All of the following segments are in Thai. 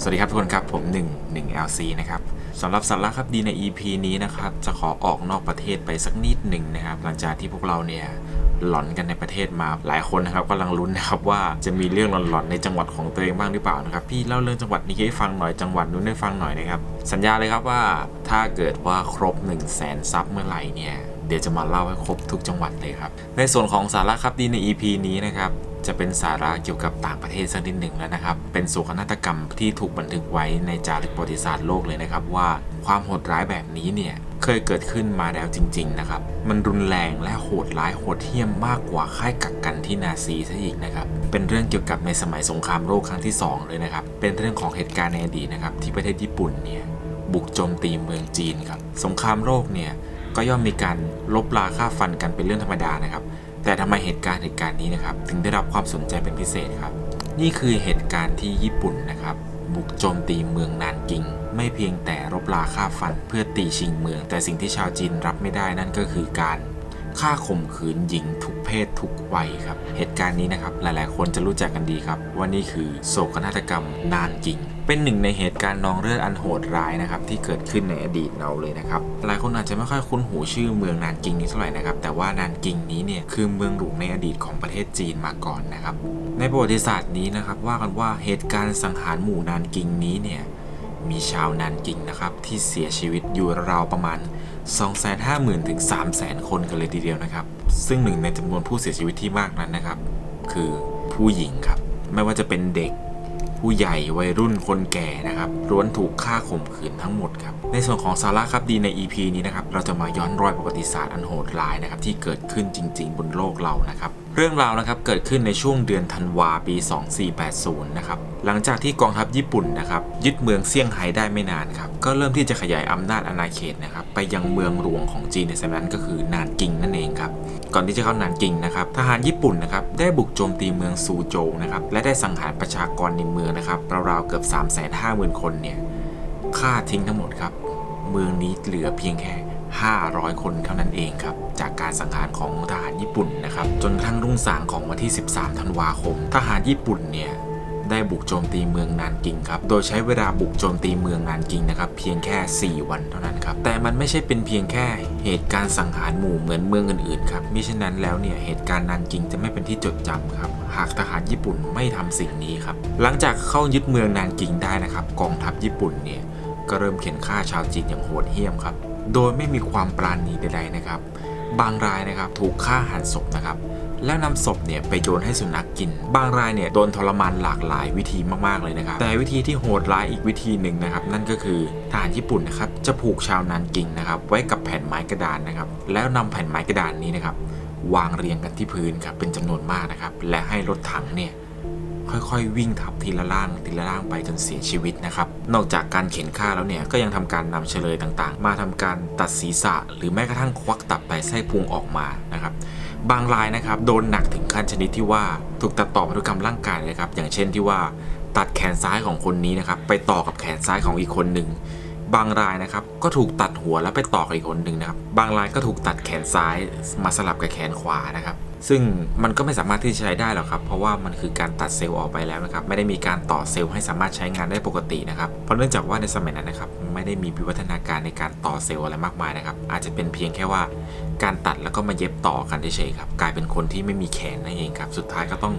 สวัสดีครับทุกคนครับ ผม 1 1 LC นะครับสำหรับสาระครับดีใน EP นี้นะครับ จะขอออกนอกประเทศไปสักนิดหนึ่งนะครับ หลังจากที่พวกเราเนี่ยหลอนกันในประเทศมาหลายคนนะครับกำลังลุ้นนะครับว่าจะมีเรื่องหลอนๆในจังหวัดของตัวเองบ้างหรือเปล่านะครับพี่เล่าเรื่องจังหวัดนี้ให้ฟังหน่อยจังหวัดนู้นให้ฟังหน่อยนะครับสัญญาเลยครับว่าถ้าเกิดว่าครบ 1 0 0 0 0แสนซับเมื่อไหร่เนี่ย เดี๋ยวจะมาเล่าให้ครบทุกจังหวัดเลยครับ ในส่วนของสาระครับดีใน EP นี้นะครับจะเป็นสาระเกี่ยวกับต่างประเทศสักนิดหนึ่งแล้วนะครับ เป็นโศกนาฏกรรมที่ถูกบันทึกไว้ในจารึกประวัติศาสตร์โลกเลยนะครับ ว่าความโหดร้ายแบบนี้เนี่ยเคยเกิดขึ้นมาแล้วจริง ๆ นะครับ มันรุนแรงและโหดร้ายโหดเหี้ยมมากกว่าค่ายกักกันที่นาซีซะอีกนะครับ เป็นเรื่องเกี่ยวกับในสมัยสงครามโลกครั้งที่ 2 เลยนะครับ เป็นเรื่องของเหตุการณ์ในอดีตนะครับที่ประเทศญี่ปุ่นเนี่ยบุกโจมตีเมืองจีนครับ สงครามโลกเนี่ย ก็ย่อมมีการลบลาฆ่าฟันกันเป็นเรื่องธรรมดานะครับ แต่ทำไมเหตุการณ์เหตุการณ์นี้นะครับ ถึงได้รับความสนใจเป็นพิเศษครับ นี่คือเหตุการณ์ที่ญี่ปุ่นนะครับ บุกโจมตีเมืองนานกิง ไม่เพียงแต่รบราฆ่าฟันเพื่อตีชิงเมือง แต่สิ่งที่ชาวจีนรับไม่ได้นั่นก็คือการฆ่าข่มขืนหญิงทุกเพศทุกวัยครับ เหตุการณ์นี้นะครับหลายๆ คนจะรู้จักกันดีครับ ว่านี่คือโศกนาฏกรรมนานกิง เป็นหนึ่งในเหตุการณ์นองเลือดอันโหดร้ายนะครับที่เกิดขึ้นในอดีตเราเลยนะครับหลายคนอาจจะไม่ค่อยคุ้นหูชื่อเมืองนานกิงนี้เท่าไหร่นะครับแต่ว่านานกิงนี้เนี่ยคือเมืองหลวงในอดีตของประเทศจีนมาก่อนนะครับในประวัติศาสตร์นี้นะครับว่ากันว่าเหตุการณ์สังหารหมู่นานกิงนี้เนี่ยมีชาวนานกิงนะครับที่เสียชีวิตอยู่ราวประมาณ 250,000ถึง300,000 คนกันเลยทีเดียวนะครับ ซึ่งหนึ่งในจำนวนผู้เสียชีวิตที่มากนั้นนะครับ คือผู้หญิงครับ ไม่ว่าจะเป็นเด็ก ผู้ใหญ่วัยรุ่นคนแก่นะครับล้วนถูกฆ่าข่มขืนทั้งหมดครับในส่วนของสาระครับดีใน EP นี้นะครับเราจะมาย้อนรอยประวัติศาสตร์อันโหดร้ายนะครับที่เกิดขึ้นจริง ๆ บนโลกเรานะครับ เรื่องราวนะครับเกิดขึ้นในช่วงเดือนธันวาปี 2480 นะครับ หลังจากที่กองทัพญี่ปุ่นนะครับยึดเมืองเซี่ยงไฮ้ได้ไม่นานครับ ก็เริ่มที่จะขยายอำนาจอาณาเขตนะครับไปยังเมืองหลวงของจีนในสมัยนั้นก็คือนานกิงนั่นเองครับ ก่อนที่จะเข้านานกิงนะครับทหารญี่ปุ่นนะครับได้บุกโจมตีเมืองซูโจวนะครับและได้สังหารประชากรในเมืองนะครับราวๆเกือบ 350,000 คนเนี่ยฆ่าทิ้งทั้งหมดครับ เมืองนี้เหลือเพียงแค่ 500 คนเท่านั้นเองครับ จากการสังหารของทหารญี่ปุ่นนะครับ จนกระทั่งรุ่งสางของวันที่ 13 ธันวาคม ทหารญี่ปุ่นเนี่ยได้บุกโจมตีเมืองนานกิงครับ โดยใช้เวลาบุกโจมตีเมืองนานกิงนะครับเพียงแค่ 4 วันเท่านั้นครับ แต่มันไม่ใช่เป็นเพียงแค่เหตุการณ์สังหารหมู่เหมือนเมืองอื่นๆครับ มิฉะนั้นแล้วเนี่ยเหตุการณ์นานกิงจะไม่เป็นที่จดจำครับ หากทหารญี่ปุ่นไม่ทำสิ่งนี้ครับ หลังจากเข้ายึดเมืองนานกิงได้นะครับ กองทัพญี่ปุ่นเนี่ยก็เริ่มเข็นฆ่าชาวจีนอย่างโหดเหี้ยมครับ โดยไม่มีความปราณีใดๆนะครับ บางรายนะครับถูกฆ่าหันศพนะครับ แล้วนำศพเนี่ยไปโยนให้สุนัขกิน บางรายเนี่ยโดนทรมานหลากหลายวิธีมากๆเลยนะครับ แต่วิธีที่โหดร้ายอีกวิธีหนึ่งนะครับ นั่นก็คือทหารญี่ปุ่นนะครับจะผูกชาวนานกิงนะครับ ไว้กับแผ่นไม้กระดานนะครับ แล้วนำแผ่นไม้กระดานนี้นะครับวางเรียงกันที่พื้นครับเป็นจำนวนมากนะครับ และให้รถถังเนี่ย ค่อยๆ วิ่งทับทีละล่างทีละล่างไปจนเสียชีวิตนะครับ นอกจากการเข็นฆ่าแล้วเนี่ยก็ยังทำการนำเฉลยต่างๆ มาทำการตัดศีรษะ หรือแม้กระทั่งควักตับไตไส้พุงออกมานะครับบางรายนะครับโดนหนักถึงขั้นชนิดที่ว่าถูกตัดต่อพันธุกรรมร่างกายเลยครับ อย่างเช่นที่ว่าตัดแขนซ้ายของคนนี้นะครับไปต่อกับแขนซ้ายของอีกคนหนึ่ง บางรายนะครับก็ถูกตัดหัวแล้วไปต่อกับอีกคนหนึ่งนะครับ บางรายก็ถูกตัดแขนซ้ายมาสลับกับแขนขวานะครับ ซึ่งมันก็ไม่สามารถที่จะใช้ได้หรอกครับ เพราะว่ามันคือการตัดเซลล์ออกไปแล้วนะครับ ไม่ได้มีการต่อเซลล์ให้สามารถใช้งานได้ปกตินะครับ เพราะเนื่องจากว่าในสมัยนั้นนะครับ ไม่ได้มีวิวัฒนาการในการต่อเซลล์อะไรมากมายนะครับ อาจจะเป็นเพียงแค่ว่าการตัดแล้วก็มาเย็บต่อกันเฉยๆครับ กลายเป็นคนที่ไม่มีแขนนั่นเองครับ สุดท้ายก็ต้อง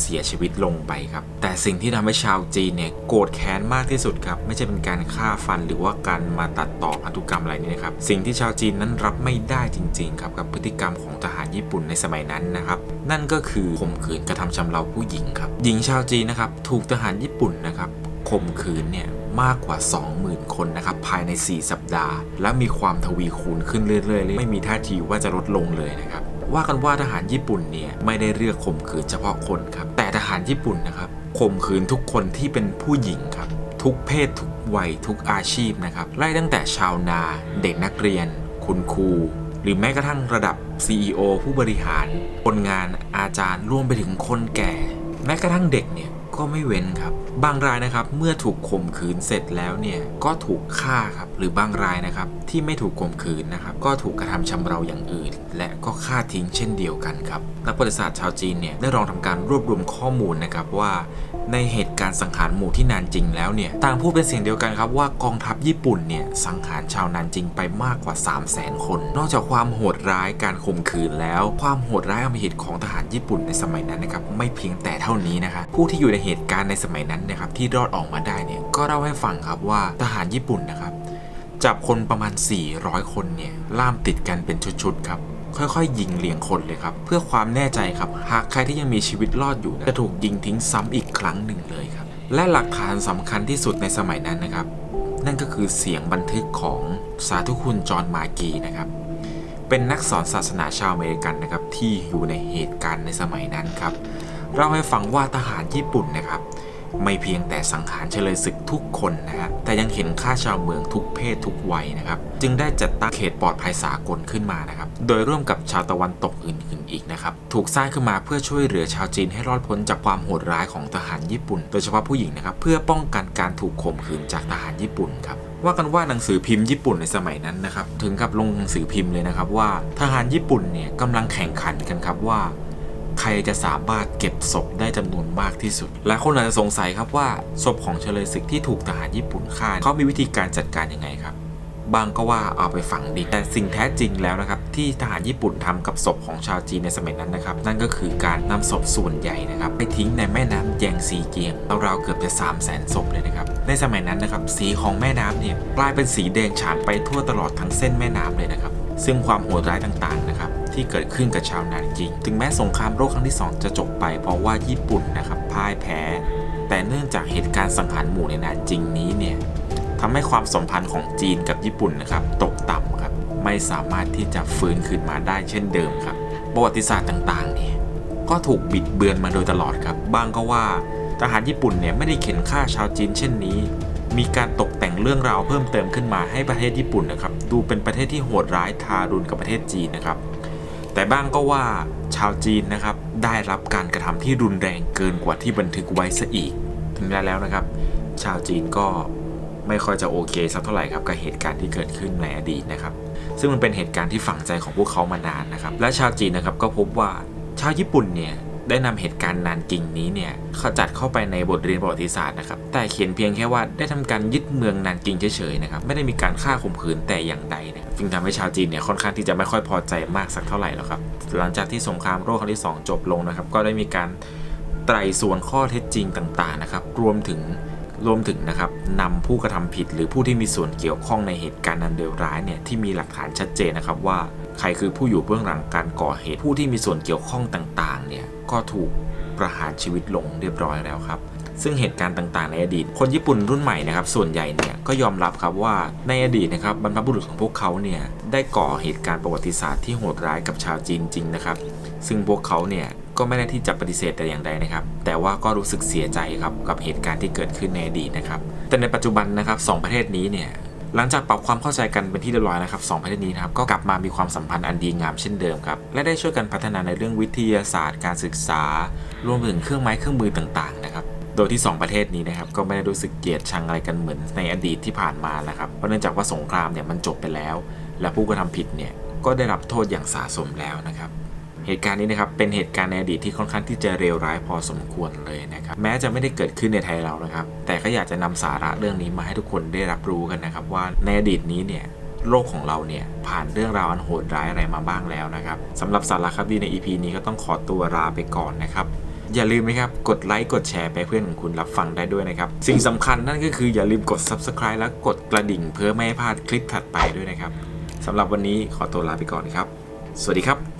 เสียชีวิตลงไปครับ แต่สิ่งที่ทำให้ชาวจีนเนี่ยโกรธแค้นมากที่สุดครับ ไม่ใช่เป็นการฆ่าฟันหรือว่าการมาตัดต่อพันธุกรรมอะไรนี่นะครับ สิ่งที่ชาวจีนนั้นรับไม่ได้จริงๆครับกับพฤติกรรมของทหารญี่ปุ่นในสมัยนั้นนะครับ นั่นก็คือข่มขืนกระทำชำเราผู้หญิงครับ หญิงชาวจีนนะครับถูกทหารญี่ปุ่นนะครับข่มขืนเนี่ยมากกว่า 20,000 คนนะครับภายใน 4 สัปดาห์ และมีความทวีคูณขึ้นเรื่อยๆ ไม่มีท่าทีว่าจะลดลงเลยนะครับ ว่ากันว่าทหารญี่ปุ่นเนี่ยไม่ได้เลือกข่มขืนเฉพาะคนครับ แต่ทหารญี่ปุ่นนะครับข่มขืนทุกคนที่เป็นผู้หญิงครับ ทุกเพศทุกวัยทุกอาชีพนะครับไล่ตั้งแต่ชาวนา เด็กนักเรียน คุณครูหรือแม้กระทั่งระดับ CEO ผู้บริหาร คนงานอาจารย์รวมไปถึงคนแก่ แม้กระทั่งเด็กเนี่ย ก็ไม่เว้นครับ บางรายนะครับเมื่อถูกข่มขืนเสร็จแล้วเนี่ยก็ถูกฆ่าครับหรือบางรายนะครับที่ไม่ถูกข่มขืนนะครับก็ถูกกระทำชำเราอย่างอื่น และก็ฆ่าทิ้งเช่นเดียวกันครับนักประวัติศาสตร์ชาวจีนเนี่ยได้ลองทำการรวบรวมข้อมูลนะครับว่าในเหตุการณ์สังหารหมู่ที่นานจริงแล้วเนี่ยต่างพูดเป็นเสียงเดียวกันครับว่ากองทัพญี่ปุ่นเนี่ยสังหารชาวนานจริงไปมากกว่า 3 0 0แสนคน นอกจากความโหดร้ายการข่มขืนแล้ว ความโหดร้ายอำมหิตของทหารญี่ปุ่นในสมัยนั้นนะครับไม่เพียงแต่เท่านี้นะครับผู้ที่อยู่ในเหตุการณ์ในสมัยนั้นนะครับที่รอดออกมาได้เนี่ยก็เล่าให้ฟังครับว่าทหารญี่ปุ่นนะครับจับคนประมาณ 400 คนเนี่ยล่ามติดกันเป็นชุดๆครับ ค่อยๆ ยิงเรียงคนเลยครับ เพื่อความแน่ใจครับ หากใครที่ยังมีชีวิตรอดอยู่จะถูกยิงทิ้งซ้ำอีกครั้งหนึ่งเลยครับ และหลักฐานสำคัญที่สุดในสมัยนั้นนะครับ นั่นก็คือเสียงบันทึกของสาธุคุณจอห์นมากีนะครับเป็นนักสอนศาสนาชาวอเมริกันนะครับที่อยู่ในเหตุการณ์ในสมัยนั้นครับเล่าให้ฟังว่าทหารญี่ปุ่นนะครับ ไม่เพียงแต่สังหารเฉลยศึก ทุกคนนะครับแต่ยังเห็นฆ่าชาวเมืองทุกเพศทุกวัยนะครับ จึงได้จัดตั้งเขตปลอดภัยสากลขึ้นมานะครับ โดยร่วมกับชาวตะวันตกอื่นๆอีกนะครับ ถูกสร้างขึ้นมาเพื่อช่วยเหลือชาวจีนให้รอดพ้นจากความโหดร้ายของทหารญี่ปุ่น โดยเฉพาะผู้หญิงนะครับ เพื่อป้องกันการถูกข่มขืนจากทหารญี่ปุ่นครับว่ากันว่าหนังสือพิมพ์ญี่ปุ่นในสมัยนั้นนะครับ ถึงกับลงหนังสือพิมพ์เลยนะครับว่าทหารญี่ปุ่นเนี่ยกำลังแข่งขันกันครับว่า ใครจะสามารถเก็บศพได้จำนวนมากที่สุดและคนอาจจะสงสัยครับว่าศพของเฉลยศึกที่ถูกทหารญี่ปุ่นฆ่าเขามีวิธีการจัดการยังไงครับบางก็ว่าเอาไปฝังดินแต่สิ่งแท้จริงแล้วนะครับ ที่ทหารญี่ปุ่นทำกับศพของชาวจีนในสมัยนั้นนะครับ นั่นก็คือการนำศพส่วนใหญ่นะครับ ไปทิ้งในแม่น้ำแยงซีเกียงราวๆเกือบจะ 3 0 0 0 0 0ศพเลยนะครับ ในสมัยนั้นนะครับ สีของแม่น้ำเนี่ยกลายเป็นสีแดงฉานไปทั่วตลอดทั้งเส้นแม่น้ำเลยนะครับ ซึ่งความโหดร้ายต่างๆนะครับ ที่เกิดขึ้นกับชาวนานจริง ถึงแม้สงครามโลกครั้งที่ 2 จะจบไปเพราะว่าญี่ปุ่นนะครับพ่ายแพ้ แต่เนื่องจากเหตุการณ์สังหารหมู่ในนานจริงนี้เนี่ยทำให้ความสัมพันธ์ของจีนกับญี่ปุ่นนะครับตกต่ำครับไม่สามารถที่จะฟื้นคืนมาได้เช่นเดิมครับประวัติศาสตร์ต่างๆเนี่ยก็ถูกบิดเบือนมาโดยตลอดครับบางก็ว่าทหารญี่ปุ่นเนี่ยไม่ได้เข็นฆ่าชาวจีนเช่นนี้ มีการตกแต่งเรื่องราวเพิ่มเติมขึ้นมาให้ประเทศญี่ปุ่นนะครับ ดูเป็นประเทศที่โหดร้ายทารุณกับประเทศจีนนะครับ แต่บ้างก็ว่าชาวจีนนะครับได้รับการกระทำที่รุนแรงเกินกว่าที่บันทึกไว้ซะอีก ถึงแล้วนะครับ ชาวจีนก็ไม่ค่อยจะโอเคสักเท่าไหร่ครับกับเหตุการณ์ที่เกิดขึ้นในอดีตนะครับ ซึ่งมันเป็นเหตุการณ์ที่ฝังใจของพวกเขามานานนะครับ และชาวจีนนะครับก็พบว่าชาวญี่ปุ่นเนี่ย ได้นำเหตุการณ์นานกิ่งนี้เนี่ยเขาจัดเข้าไปในบทเรียนประวัติศาสตร์นะครับ แต่เขียนเพียงแค่ว่าได้ทำการยึดเมืองนานกิ่งเฉยๆนะครับ ไม่ได้มีการฆ่าข่มขืนแต่อย่างใดนะครับจึงทำให้ชาวจีนเนี่ยค่อนข้างที่จะไม่ค่อยพอใจมากสักเท่าไหร่แล้วครับ หลังจากที่สงครามโลกครั้งที่ 2 จบลงนะครับ ก็ได้มีการไตร่สวนข้อเท็จจริงต่างๆนะครับ รวมถึงรวมถึงนะครับนำผู้กระทำผิดหรือผู้ที่มีส่วนเกี่ยวข้องในเหตุการณ์นันเลวร้ายเนี่ยที่มีหลักฐานชัดเจนนะครับว่า ใครคือผู้อยู่เบื้องหลังการก่อเหตุ ผู้ที่มีส่วนเกี่ยวข้องต่างๆ เนี่ย ก็ถูกประหารชีวิตลงเรียบร้อยแล้วครับ ซึ่งเหตุการณ์ต่างๆ ในอดีต คนญี่ปุ่นรุ่นใหม่นะครับ ส่วนใหญ่เนี่ยก็ยอมรับครับว่าในอดีตนะครับบรรพบุรุษของพวกเขาเนี่ยได้ก่อเหตุการณ์ประวัติศาสตร์ที่โหดร้ายกับชาวจีนจริงนะครับ ซึ่งพวกเขาเนี่ยก็ไม่ได้ที่จะปฏิเสธแต่อย่างใดนะครับ แต่ว่าก็รู้สึกเสียใจครับกับเหตุการณ์ที่เกิดขึ้นในอดีตนะครับ แต่ในปัจจุบันนะครับสองประเทศนี้เนี่ย หลังจากปรับความเข้าใจกันเป็นที่เรียบร้อยนะครับสองประเทศนี้นะครับก็กลับมามีความสัมพันธ์อันดีงามเช่นเดิมครับและได้ช่วยกันพัฒนาในเรื่องวิทยาศาสตร์ การศึกษา รวมถึงเครื่องไม้เครื่องมือต่างๆนะครับโดยที่ 2 ประเทศนี้นะครับก็ไม่ได้รู้สึกเกลียดชังอะไรกันเหมือนในอดีตที่ผ่านมานะครับเพราะเนื่องจากว่าสงครามเนี่ยมันจบไปแล้ว และผู้กระทำผิดเนี่ยก็ได้รับโทษอย่างสาสมแล้วนะครับ เหตุการณ์นี้นะครับเป็นเหตุการณ์ในอดีตที่ค่อนข้างที่จะเลวร้ายพอสมควรเลยนะครับแม้จะไม่ได้เกิดขึ้นในไทยเรานะครับ แต่ก็อยากจะนำสาระเรื่องนี้มาให้ทุกคนได้รับรู้กันนะครับ ว่าในอดีตนี้เนี่ยโลกของเราเนี่ยผ่านเรื่องราวอันโหดร้ายอะไรมาบ้างแล้วนะครับสำหรับสาระครับดีใน EP นี้ก็ต้องขอตัวลาไปก่อนนะครับอย่าลืมนะครับ กดไลค์ กดแชร์ไปเพื่อนของคุณรับฟังได้ด้วยนะครับ สิ่งสำคัญนั่นก็คืออย่าลืมกด Subscribe และกดกระดิ่งเพื่อไม่ให้พลาดคลิปถัดไปด้วยนะครับสำหรับวันนี้ขอตัวลาไปก่อนครับ สวัสดีครับ